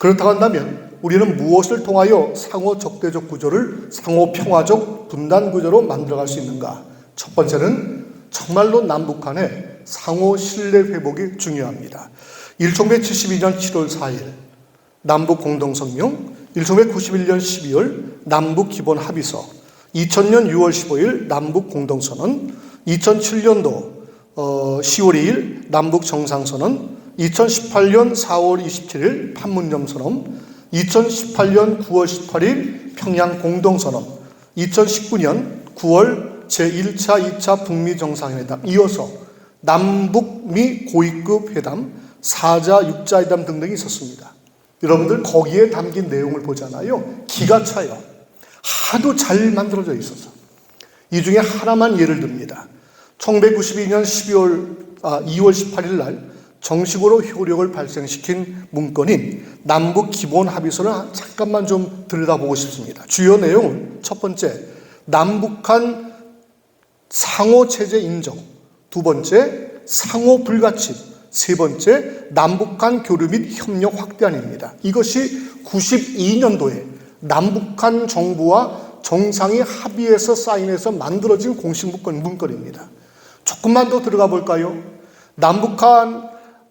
그렇다고 한다면 우리는 무엇을 통하여 상호 적대적 구조를 상호 평화적 분단 구조로 만들어갈 수 있는가? 첫 번째는 정말로 남북한의 상호 신뢰 회복이 중요합니다. 1972년 7월 4일 남북 공동성명, 1991년 12월 남북 기본 합의서, 2000년 6월 15일 남북 공동선언, 2007년도 10월 2일 남북 정상선언, 2018년 4월 27일 판문점 선언, 2018년 9월 18일 평양 공동선언, 2019년 9월 제1차, 2차 북미 정상회담 이어서 남북미 고위급 회담, 4자, 6자 회담 등등이 있었습니다. 여러분들 거기에 담긴 내용을 보잖아요. 기가 차요. 하도 잘 만들어져 있어서. 이 중에 하나만 예를 듭니다. 1992년 12월, 아, 2월 18일 날 정식으로 효력을 발생시킨 문건인 남북 기본 합의서를 잠깐만 좀 들여다보고 싶습니다. 주요 내용은 첫 번째, 남북한 상호 체제 인정. 두 번째, 상호 불가침. 세 번째, 남북한 교류 및 협력 확대안입니다. 이것이 92년도에 남북한 정부와 정상이 합의해서 사인해서 만들어진 공식 문건, 문건입니다. 조금만 더 들어가 볼까요? 남북한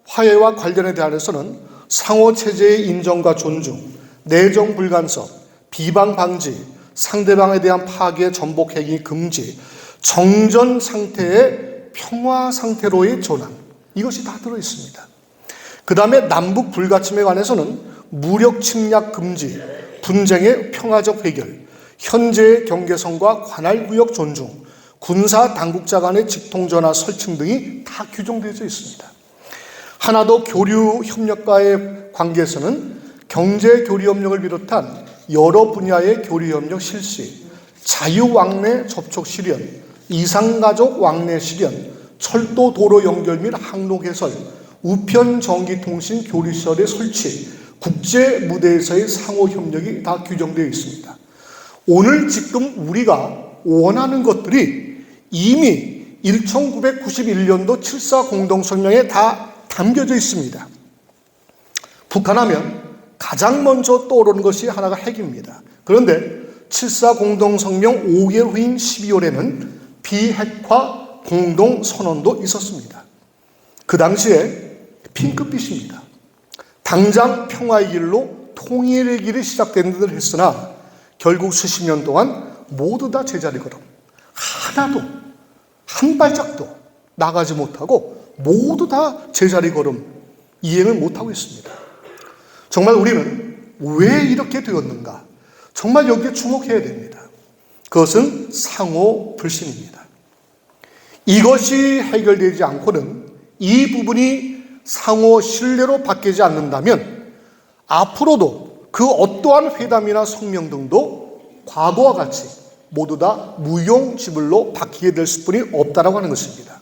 화해와 관련에 대해서는 상호 체제의 인정과 존중, 내정 불간섭, 비방 방지, 상대방에 대한 파괴, 전복 행위 금지, 정전 상태의 평화 상태로의 전환. 이것이 다 들어 있습니다. 그 다음에 남북 불가침에 관해서는 무력 침략 금지, 분쟁의 평화적 해결, 현재의 경계선과 관할 구역 존중, 군사 당국자 간의 직통전화 설치 등이 다 규정되어 있습니다. 하나 더 교류 협력과의 관계에서는 경제 교류 협력을 비롯한 여러 분야의 교류 협력 실시, 자유 왕래 접촉 실현, 이상 가족 왕래 실현, 철도 도로 연결 및 항로 개설, 우편 전기 통신 교류 시설의 설치, 국제 무대에서의 상호 협력이 다 규정되어 있습니다. 오늘 지금 우리가 원하는 것들이 이미 1991년도 7사 공동성명에 다 담겨져 있습니다. 북한하면 가장 먼저 떠오르는 것이 하나가 핵입니다. 그런데 7사 공동성명 5개월 후인 12월에는 비핵화 공동선언도 있었습니다. 그 당시에 핑크빛입니다. 당장 평화의 길로 통일의 길이 시작된 듯 했으나 결국 수십 년 동안 모두 다 제자리 걸음. 하나도, 한 발짝도 나가지 못하고 모두 다 제자리 걸음 이행을 못하고 있습니다. 정말 우리는 왜 이렇게 되었는가? 정말 여기에 주목해야 됩니다. 그것은 상호 불신입니다. 이것이 해결되지 않고는 이 부분이 상호 신뢰로 바뀌지 않는다면 앞으로도 그 어떠한 회담이나 성명 등도 과거와 같이 모두 다 무용지물로 바뀌게 될 수뿐이 없다라고 하는 것입니다.